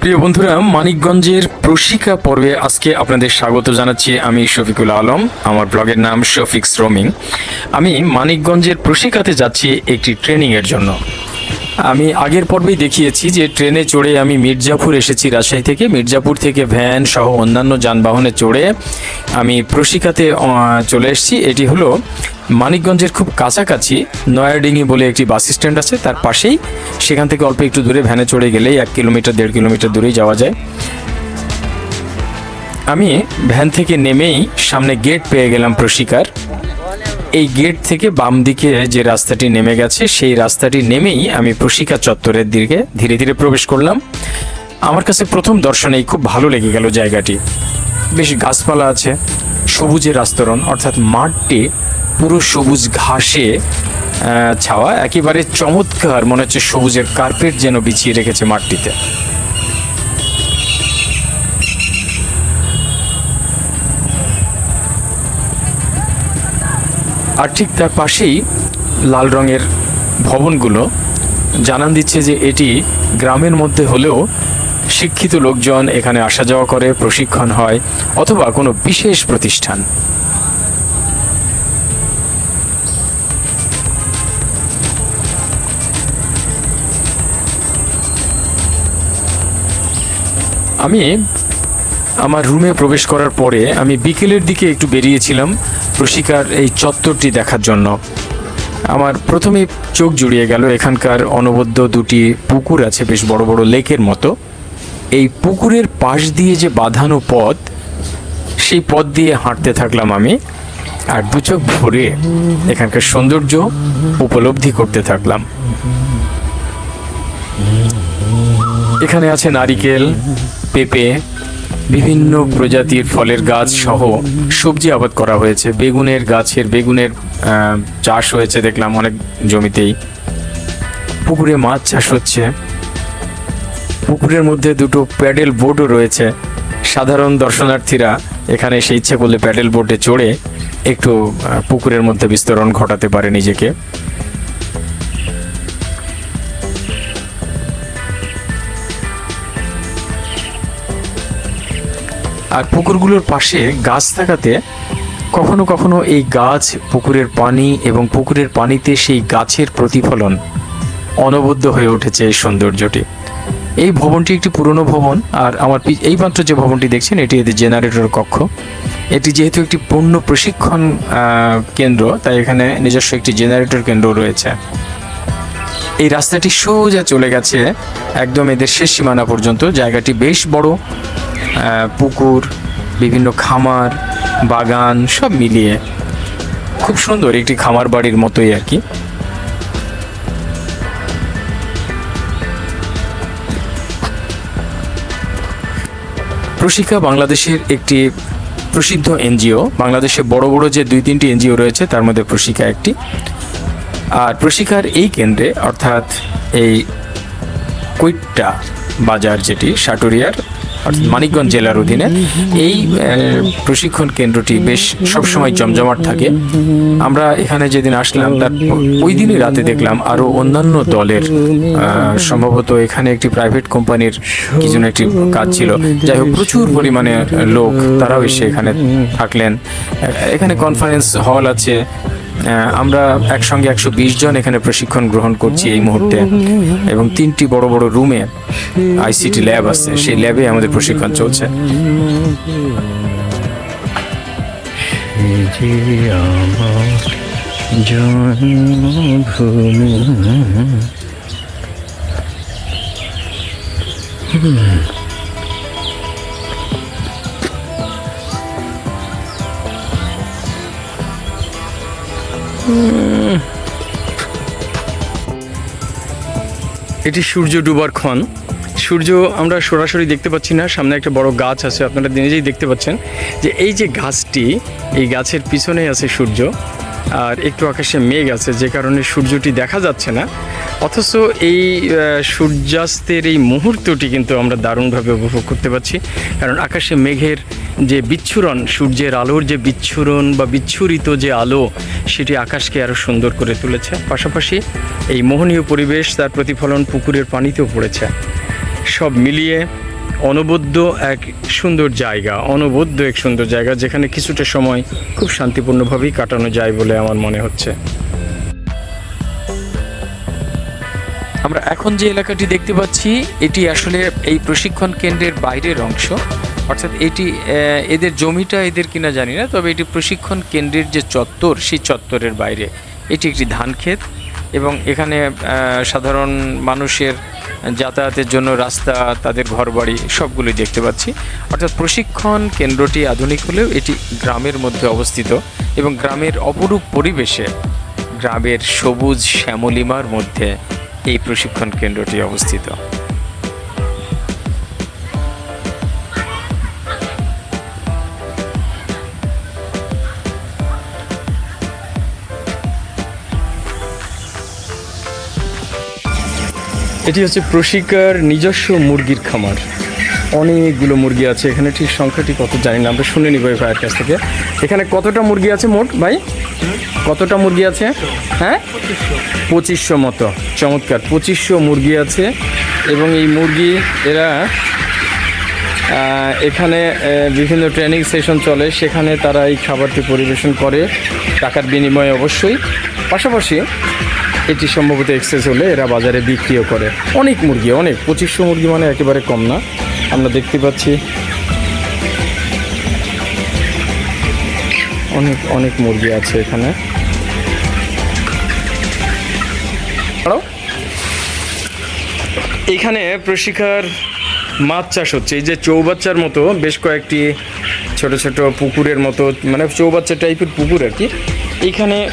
প্রিয় বন্ধুরা, মানিকগঞ্জের প্রশিকা পর্বে আজকে আপনাদের স্বাগত জানাচ্ছি আমি শফিকুল আলম, আমার ব্লগের নাম শফিক শ্রমিং। আমি মানিকগঞ্জের প্রশিকাতে যাচ্ছি একটি ট্রেনিংয়ের জন্য। আমি আগের পর্বেই দেখিয়েছি যে ট্রেনে চড়ে আমি মির্জাপুর এসেছি রাজশাহী থেকে। মির্জাপুর থেকে ভ্যান সহ অন্যান্য যানবাহনে চড়ে আমি প্রশিকাতে চলে এসেছি। এটি হলো মানিকগঞ্জের খুব কাছাকাছি নয়াডিঙ্গি বলে একটি বাস স্ট্যান্ড আছে। তার পাশেই সেখান থেকে অল্প একটু দূরে ভ্যানে চড়ে গেলেই এক কিলোমিটার, দেড় কিলোমিটার দূরেই যাওয়া যায়। আমি ভ্যান থেকে নেমেই সামনে গেট পেয়ে গেলাম প্রশিকার এই গেট থেকে বাম দিকে যে রাস্তাটি নেমে গেছে, সেই রাস্তাটি নেমেই আমি প্রশিকা চত্বরের দিকে ধীরে ধীরে প্রবেশ করলাম। আমার কাছে প্রথম দর্শনেই খুব ভালো লেগে গেল জায়গাটি। বেশ গাছপালা আছে, সবুজের আস্তরণ, অর্থাৎ মাঠটি পুরো সবুজ ঘাসে ছাওয়া, একেবারে চমৎকার মনে হচ্ছে সবুজের কার্পেট যেন বিছিয়ে রেখেছে মাঠটিতে। আর ঠিক তার পাশেই লাল রঙের ভবনগুলো। জানান দিচ্ছে যে এটি গ্রামের মধ্যে হলেও শিক্ষিত লোকজন এখানে আসা যাওয়া করে, প্রশিক্ষণ হয় অথবা কোনো বিশেষ প্রতিষ্ঠান। আমি আমার রুমে প্রবেশ করার পরে আমি বিকেলের দিকে একটু বেরিয়েছিলাম প্রশিকার এই চত্বরটি দেখার জন্য। আমার প্রথমে চোখ জুড়িয়ে গেল, এখানকার অনবদ্য দুটি পুকুর আছে, বেশ বড় বড় লেকের মতো। এই পুকুরের পাশ দিয়ে যে বাঁধানো পথ, সেই পথ দিয়ে হাঁটতে থাকলাম আমি আর দু চোখ ভরে এখানকার সৌন্দর্য উপলব্ধি করতে থাকলাম। এখানে আছে নারিকেল, পেঁপে বিভিন্ন প্রজাতির ফলের গাছ সহ সবজি আবাদ করা হয়েছে। বেগুনের গাছের, বেগুনের চাষ হয়েছে দেখলাম অনেক জমিতেই। পুকুরে মাছ চাষ হচ্ছে। পুকুরের মধ্যে দুটো প্যাডেল বোর্ডও রয়েছে। সাধারণ দর্শনার্থীরা এখানে এসে ইচ্ছে করলে প্যাডেল বোটে চড়ে একটু পুকুরের মধ্যে বিস্তরণ ঘটাতে পারে নিজেকে। আর পুকুরগুলোর পাশে গাছ থাকাতে কখনো কখনো এই গাছ পুকুরের পানি এবং পুকুরের পানিতে সেই গাছের প্রতিফলন অনবদ্য হয়ে উঠেছে এই সৌন্দর্যটি। এই ভবনটি একটি পুরনো ভবন আর আমার পি- এইমাত্র যে ভবনটি দেখছেন, এটি এদের জেনারেটর কক্ষ। এটি যেহেতু একটি পূর্ণ প্রশিক্ষণ কেন্দ্র, তাই এখানে নিজস্ব একটি জেনারেটর কেন্দ্র রয়েছে। এই রাস্তাটি সোজা চলে গেছে একদম এদের শেষ সীমানা পর্যন্ত। জায়গাটি বেশ বড়। পুকুর, বিভিন্ন খামার, বাগান, সব মিলিয়ে খুব সুন্দর একটি খামার বাড়ির মতোই আর কি। প্রশিকা বাংলাদেশের একটি প্রসিদ্ধ এনজিও। বাংলাদেশে বড় বড় যে দুই তিনটি এনজিও রয়েছে, তার মধ্যে প্রশিকা একটি। আর প্রশিকার এই কেন্দ্রে, অর্থাৎ এই কৈট্টা বাজার যেটি সাটুরিয়ার মানিকগঞ্জ জেলার অধীনে, এই প্রশিক্ষণ কেন্দ্রটি বেশ সবসময় জমজমাট থাকে। আমরা এখানে যেদিন আসলাম, তার ওই দিনই রাতে দেখলাম আরও অন্যান্য দলের সম্ভবত এখানে একটি প্রাইভেট কোম্পানির কি যেন একটি কাজ ছিল। যাই হোক, প্রচুর পরিমাণে লোক, তারাও এসে এখানে থাকলেন। এখানে কনফারেন্স হল আছে আমরা একসঙ্গে একশো বিশ জন এখানে প্রশিক্ষণ গ্রহণ করছি এই মুহূর্তে। এবং তিনটি বড় বড় রুমে আইসিটি ল্যাব আছে। সেই ল্যাবে আমাদের প্রশিক্ষণ চলছে। জন্মভূমি। এটি সূর্য ডুবার ক্ষণ। সূর্য আমরা সরাসরি দেখতে পাচ্ছি না, সামনে একটা বড় গাছ আছে, আপনারা নিজেই দেখতে পাচ্ছেন যে এই যে গাছটি, এই গাছের পিছনেই আছে সূর্য। আর একটু আকাশে মেঘ আছে, যে কারণে সূর্যটি দেখা যাচ্ছে না। অথচ এই সূর্যাস্তের এই মুহূর্তটি কিন্তু আমরা দারুণভাবে উপভোগ করতে পারছি। কারণ আকাশে মেঘের যে বিচ্ছুরণ, সূর্যের আলোর যে বিচ্ছুরণ বা বিচ্ছুরিত যে আলো, সেটি আকাশকে আরও সুন্দর করে তুলেছে। পাশাপাশি এই মোহনীয় পরিবেশ, তার প্রতিফলন পুকুরের পানিতেও পড়েছে। সব মিলিয়ে অনবদ্য এক সুন্দর জায়গা, অনবদ্য এক সুন্দর জায়গা যেখানে কিছুটা সময় খুব শান্তিপূর্ণভাবেই কাটানো যায় বলে আমার মনে হচ্ছে। আমরা এখন যে এলাকাটি দেখতে পাচ্ছি, এটি আসলে এই প্রশিক্ষণ কেন্দ্রের বাইরের অংশ। অর্থাৎ এটি এদের জমিটা এদের কিনা জানি না, তবে এটি প্রশিক্ষণ কেন্দ্রের যে চত্বর, সেই চত্বরের বাইরে। এটি একটি ধান ক্ষেত এবং এখানে সাধারণ মানুষের যাতায়াতের জন্য রাস্তা, তাদের ঘরবাড়ি সবগুলোই দেখতে পাচ্ছি। অর্থাৎ প্রশিক্ষণ কেন্দ্রটি আধুনিক হলেও এটি গ্রামের মধ্যে অবস্থিত এবং গ্রামের অপরূপ পরিবেশে গ্রামের সবুজ শ্যামলিমার মধ্যে এই প্রশিক্ষণ কেন্দ্রটি অবস্থিত। এটি হচ্ছে প্রশিকার নিজস্ব মুরগির খামার। অনেকগুলো মুরগি আছে এখানে, ঠিক সংখ্যাটি কত জানি না, আমরা শুনে নিব ভাইয়ের কাছ থেকে। এখানে কতটা মুরগি আছে মোট ভাই? কতটা মুরগি আছে? হ্যাঁ? পঁচিশশো মতো, চমৎকার। পঁচিশশো মুরগি আছে এবং এই মুরগি, এরা এখানে বিভিন্ন ট্রেনিং সেশন চলে, সেখানে তারা এই খাবারটি পরিবেশন করে, টাকার বিনিময়ে অবশ্যই। পাশাপাশি এটি সম্ভবত এক্সেস হলে এরা বাজারে বিক্রিও করে। অনেক মুরগি, অনেক। পঁচিশশো মুরগি মানে একেবারে কম না। আমরা দেখতে পাচ্ছি অনেক অনেক মুরগি আছে এখানে। এখানে প্রশিকার মাছ চাষ হচ্ছে। এই যে চৌবাচ্চার মতো বেশ কয়েকটি ছোট ছোট পুকুরের মতো মানে চৌবাচ্চা টাইপের পুকুর আর কি। এখানে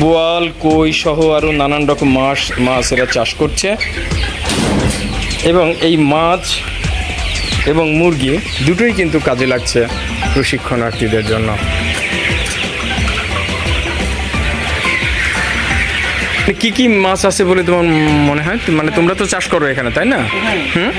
বোয়াল কই সহ আরও নানান রকম মাছ মাছ এরা চাষ করছে। এবং এই মাছ এবং মুরগি দুটোই কিন্তু কাজে লাগছে প্রশিক্ষণার্থীদের জন্য। কি কি মাছ আছে বলে তোমার মনে হয়? মানে তোমরা তো চাষ করো এখানে তাই না? হুম?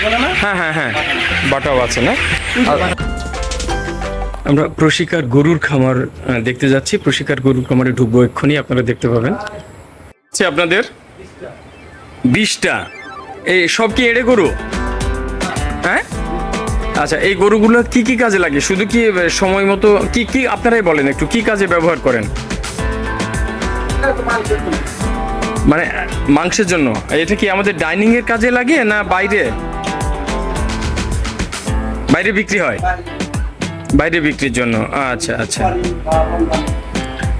হয় না? হ্যাঁ হ্যাঁ হ্যাঁ বাটাও আছে না? আমরা প্রশিকার গরুর খামার দেখতে যাচ্ছি। প্রশিকার গরুর খামারে ঢুকবো এক্ষুনি, আপনারা দেখতে পাবেন। আছে আপনাদের? বিশটা। এই সব কি এড়ে গরু? হ্যাঁ? আচ্ছা এই গরুগুলো কি কি কাজে লাগে? শুধু কি সময় মতো, কি কি আপনারাই বলেন একটু, কি কাজে ব্যবহার করেন? মানে মাংসের জন্য। এটা কি আমাদের ডাইনিং এর কাজে লাগে না বাইরে? বাইরে বিক্রি হয়? বাইরে বিক্রির জন্য। আচ্ছা আচ্ছা।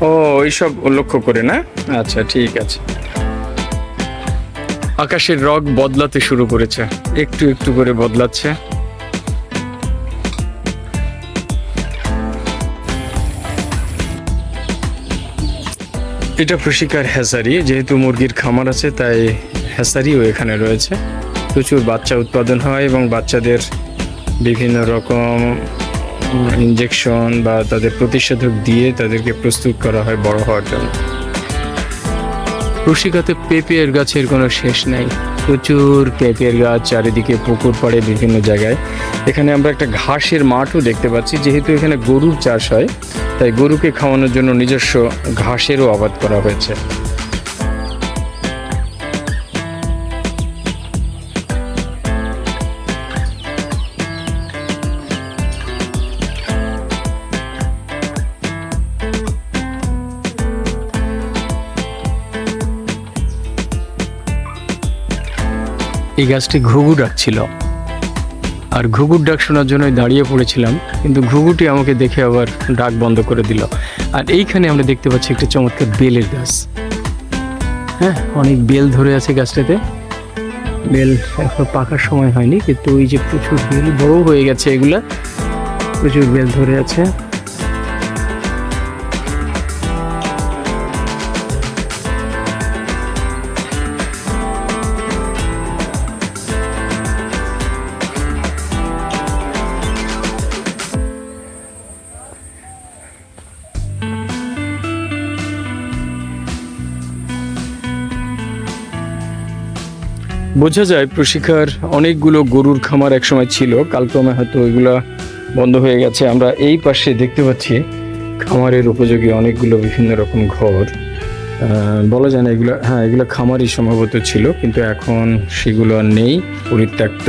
ও, এইসব লক্ষ্য করে না? আচ্ছা ঠিক আছে। আকাশের রগ বদলাতে শুরু করেছে। একটু একটু করে বদলাচ্ছে। এটা প্রশিকার হ্যাসারি। যেহেতু মুরগির খামার আছে, তাই হ্যাসারিও এখানে রয়েছে। প্রচুর বাচ্চা উৎপাদন হয় এবং বাচ্চাদের বিভিন্ন রকম ইনজেকশন বা তাদের প্রতিষেধক দিয়ে তাদেরকে প্রস্তুত করা হয় বড় হওয়ার জন্য। রসিকাতে পেঁপের গাছের কোনো শেষ নাই। প্রচুর পেঁপের গাছ চারিদিকে পুকুর পাড়ে বিভিন্ন জায়গায়। এখানে আমরা একটা ঘাসের মাঠও দেখতে পাচ্ছি, যেহেতু এখানে গরুর চাষ হয়, তাই গরুকে খাওয়ানোর জন্য নিজস্ব ঘাসেরও আবাদ করা হয়েছে। এই গাছটি ঘুঘু ডাকছিল আর ঘুঘুর ডাক শোনার জন্যই দাঁড়িয়ে পড়েছিলাম, কিন্তু ঘুঘুটি আমাকে দেখে আবার ডাক বন্ধ করে দিল। আর এইখানে আমরা দেখতে পাচ্ছি একটা চমৎকার বেলের গাছ। হ্যাঁ অনেক বেল ধরে আছে গাছটাতে। বেল এখন পাকার সময় হয়নি, কিন্তু ওই যে প্রচুর বেল, বড় হয়ে গেছে এগুলা। প্রচুর বেল ধরে আছে। বোঝা যায় প্রশিক্ষার অনেকগুলো গরুর খামার একসময় ছিল কালক্রমে হয়তো ওইগুলা বন্ধ হয়ে গেছে। আমরা এই পাশে দেখতে পাচ্ছি খামারের উপযোগী অনেকগুলো বিভিন্ন রকম ঘর। বলা যায় না এগুলো হ্যাঁ এগুলো খামারই সম্ভবত ছিল, কিন্তু এখন সেগুলো নেই, পরিত্যক্ত।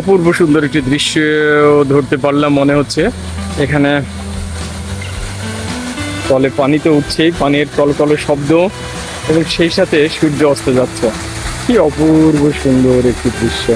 অপূর্ব সুন্দর একটি দৃশ্য ধরতে পারলাম মনে হচ্ছে। এখানে তলে পানি তো উঠছেই পানির কলকলে শব্দ এবং সেই সাথে সূর্য অস্ত যাচ্ছে। কি অপূর্ব সুন্দর একটি দৃশ্য।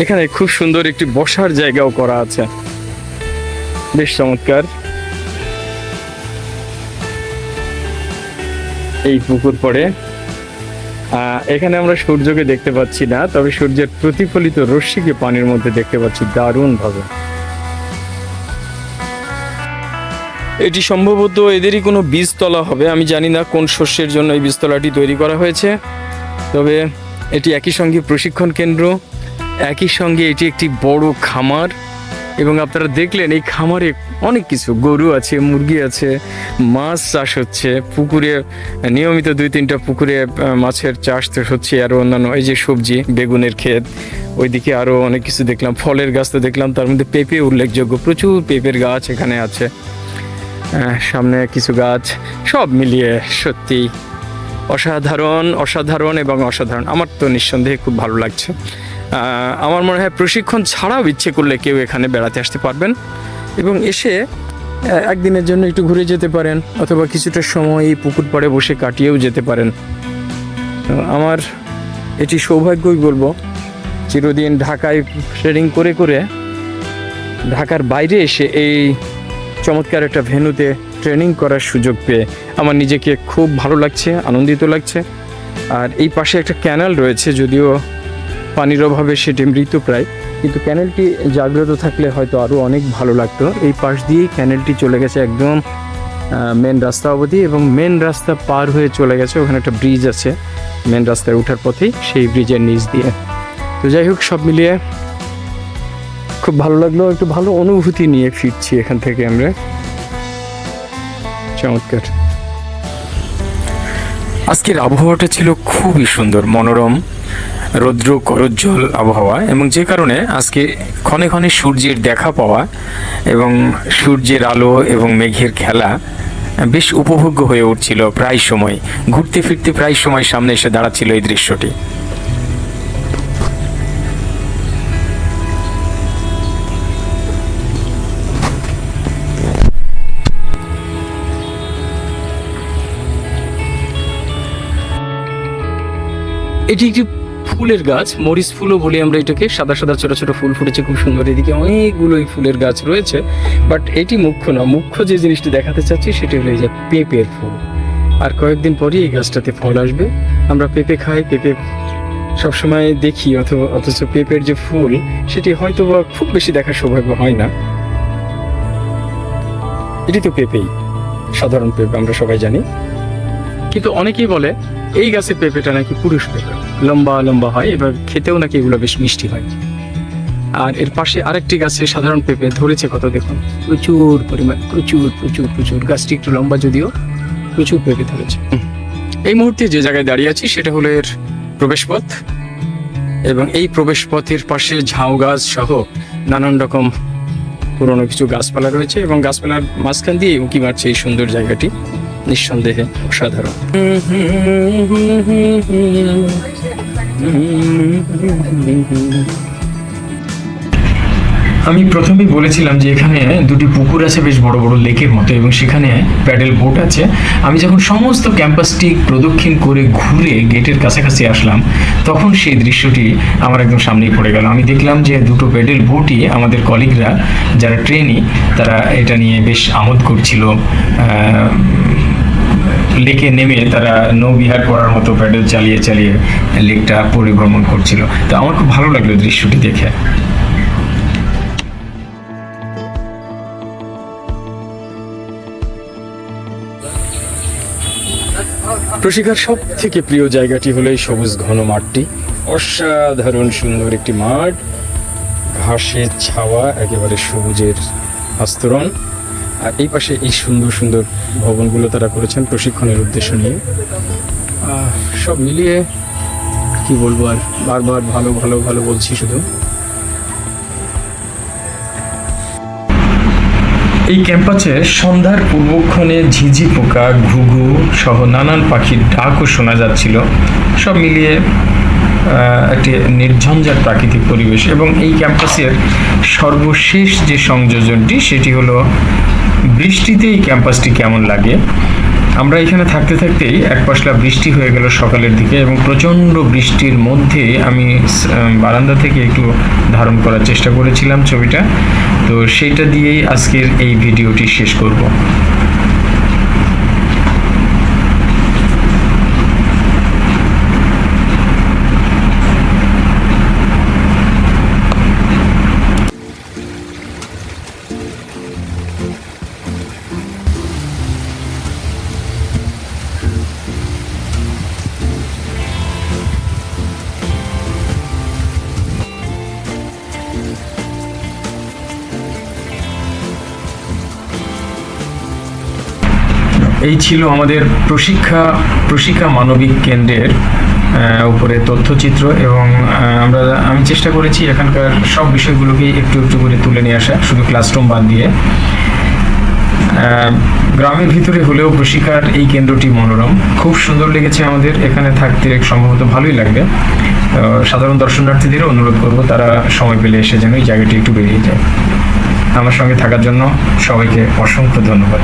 এখানে খুব সুন্দর একটি বসার জায়গাও করা আছে। বেশ চমৎকার। এই পুকুর পড়ে। এখানে আমরা সূর্যকে দেখতে পাচ্ছি না, তবে সূর্যের প্রতিফলিত রশ্মিকে পানির মধ্যে দেখতে পাচ্ছি দারুণ ভাবে এটি সম্ভবত এদেরই কোনো বীজতলা হবে, আমি জানি না কোন শস্যের জন্য এই বীজতলাটি তৈরি করা হয়েছে। তবে এটি একই সঙ্গে প্রশিক্ষণ কেন্দ্র। একই সঙ্গে এটি একটি বড় খামার এবং আপনারা দেখলেন এই খামারে অনেক কিছু। গরু আছে, মুরগি আছে, মাছ চাষ হচ্ছে, পুকুরে নিয়মিত দুই তিনটা পুকুরে মাছের চাষ তো হচ্ছে আরও অন্যান্য এই যে সবজি, বেগুনের ক্ষেত, ওইদিকে আরও অনেক কিছু দেখলাম, ফলের গাছ তো দেখলাম, তার মধ্যে পেঁপে উল্লেখযোগ্য, প্রচুর পেঁপের গাছ এখানে আছে। সামনে কিছু গাছ, সব মিলিয়ে সত্যি অসাধারণ অসাধারণ এবং অসাধারণ। আমার তো নিঃসন্দেহে খুব ভালো লাগছে। আমার মনে হয় প্রশিক্ষণ ছাড়াও ইচ্ছে করলে কেউ এখানে বেড়াতে আসতে পারবেন এবং এসে একদিনের জন্য একটু ঘুরে যেতে পারেন অথবা কিছুটা সময় এই পুকুর পাড়ে বসে কাটিয়েও যেতে পারেন। আমার এটি সৌভাগ্যই বলব, চিরদিন ঢাকায় ট্রেনিং করে করে ঢাকার বাইরে এসে এই চমৎকার একটা ভেন্যুতে ট্রেনিং করার সুযোগ পেয়ে আমার নিজেকে খুব ভালো লাগছে, আনন্দিত লাগছে। আর এই পাশে একটা ক্যানাল রয়েছে, যদিও পানির অভাবে সেটি মৃত প্রায়। কিন্তু ক্যানেলটি জাগ্রত থাকলে হয়তো আরও অনেক ভালো লাগতো। এই পাশ দিয়েই ক্যানেলটি চলে গেছে একদম মেন রাস্তা অবধি এবং মেন রাস্তা পার হয়ে চলে গেছে। ওখানে একটা ব্রিজ আছে মেন রাস্তায় ওঠার পথেই সেই ব্রিজের নিচ দিয়ে। তো যাই হোক, সব মিলিয়ে খুব ভালো লাগল। একটু ভালো অনুভূতি নিয়ে ফিরছি এখান থেকে আমরা। চমৎকার। আজকের আবহাওয়াটা ছিল খুবই সুন্দর, মনোরম। রৌদ্র করজ্জ্বল আবহাওয়া এবং যে কারণে আজকে ক্ষণে ক্ষণে সূর্যের দেখা পাওয়া এবং সূর্যের আলো এবং মেঘের খেলা বেশ উপভোগ্য হয়ে উঠছিল প্রায় সময়। ঘুরতে ফিরতে প্রায় সময় সামনে এসে দাঁড়াচ্ছিল এই দৃশ্যটি। এটি একটি ফুলের গাছ, মরিচ ফুলও বলি আমরা এটাকে, সাদা সাদা ছোট ছোট ফুল ফুটেছে, খুব সুন্দর। এদিকে অনেকগুলো এই ফুলের গাছ রয়েছে, বাট এটি মুখ্য না। মুখ্য যে জিনিসটি দেখাতে চাচ্ছি সেটি হলো এই যে পেঁপের ফুল। আর কয়েকদিন পরই এই গাছটাতে ফল আসবে। আমরা পেঁপে খাই, পেঁপে সবসময় দেখি অথবা অথচ পেঁপের যে ফুল, সেটি হয়তো বা খুব বেশি দেখার সৌভাগ্য হয় না। এটি তো পেঁপেই, সাধারণ পেঁপে, আমরা সবাই জানি। কিন্তু অনেকেই বলে, এই গাছের পেঁপেটা নাকি পুরুষ পেঁপে? লম্বা লম্বা হয়। এবার খেতেও নাকি এগুলো বেশ মিষ্টি হয়। আর এর পাশে আরেকটি গাছে সাধারণ পেঁপে ধরেছে কত দেখুন। প্রচুর পরিমাণ, প্রচুর প্রচুর প্রচুর। গাছটি একটু লম্বা যদিও প্রচুর পেঁপে ধরেছে। এই মুহূর্তে যে জায়গায় দাঁড়িয়ে আছি সেটা হলো এর প্রবেশপথ এবং এই প্রবেশপথের পাশে ঝাউ গাছ সহ নানান রকম পুরনো কিছু গাছপালা রয়েছে এবং গাছপালার মাঝখান দিয়ে উঁকি মারছে এই সুন্দর জায়গাটি। নিঃসন্দেহে অসাধারণ। আমি প্রথমেই বলেছিলাম যে এখানে দুটি পুকুর আছে বেশ বড় বড় লেকের মতো এবং সেখানে প্যাডেল বোট আছে। আমি যখন সমস্ত ক্যাম্পাসটি প্রদক্ষিণ করে ঘুরে গেটের কাছাকাছি আসলাম, তখন সেই দৃশ্যটি আমার একদম সামনেই পড়ে গেল। আমি দেখলাম যে দুটো প্যাডেল বোটই আমাদের কলিগরা, যারা ট্রেনি, তারা এটা নিয়ে বেশ আমোদ করছিল। লেকে নেমে তারা নৌবিহার করার মতো প্যাডেল চালিয়ে চালিয়ে লেকটা পরিভ্রমণ করছিল। তো আমার খুব ভালো লাগল দৃশ্যটি দেখে। প্রশিকার সব থেকে প্রিয় জায়গাটি হলো এই সবুজ ঘন মাঠটি। অসাধারণ সুন্দর একটি মাঠ। ঘাসের ছাওয়া, একেবারে সবুজের আস্তরণ। আর এই পাশে এই সুন্দর সুন্দর ভবনগুলো তারা করেছেন প্রশিক্ষণের উদ্দেশ্য নিয়ে। সব মিলিয়ে কি বলব আর, বারবার ভালো ভালো ভালো বলছি শুধু। এই ক্যাম্পাসে সন্ধ্যার পূর্বক্ষণে ঝিঝি পোকা, ঘুঘু সহ নানান পাখির ডাকও শোনা যাচ্ছিল। সব মিলিয়ে একটি নির্ঝঞ্ঝাট প্রাকৃতিক পরিবেশ। এবং এই ক্যাম্পাসের সর্বশেষ যে সংযোজনটি, সেটি হলো বৃষ্টিতে এই ক্যাম্পাসটি কেমন লাগে? আমরা এখানে থাকতে থাকতেই এক পশলা বৃষ্টি হয়ে গেল সকালের দিকে এবং প্রচণ্ড বৃষ্টির মধ্যে আমি বারান্দা থেকে একটু ধারণ করার চেষ্টা করেছিলাম ছবিটা। তো সেইটা দিয়েই আজকের এই ভিডিওটি শেষ করব। এই ছিল আমাদের প্রশিক্ষা প্রশিক্ষা মানবিক কেন্দ্রের উপরে তথ্যচিত্র এবং আমরা, আমি চেষ্টা করেছি এখানকার সব বিষয়গুলোকে একটু একটু করে তুলে নিয়ে আসা, শুধু ক্লাসরুম বাদ দিয়ে। গ্রামের ভিতরে হলেও প্রশিক্ষার এই কেন্দ্রটি মনোরম। খুব সুন্দর লেগেছে আমাদের এখানে থাকতে, সম্ভবত ভালোই লাগবে। সাধারণ দর্শনার্থীদেরও অনুরোধ করব, তারা সময় পেলে এসে যেন এই জায়গাটি একটু বেরিয়ে যায়। আমার সঙ্গে থাকার জন্য সবাইকে অসংখ্য ধন্যবাদ।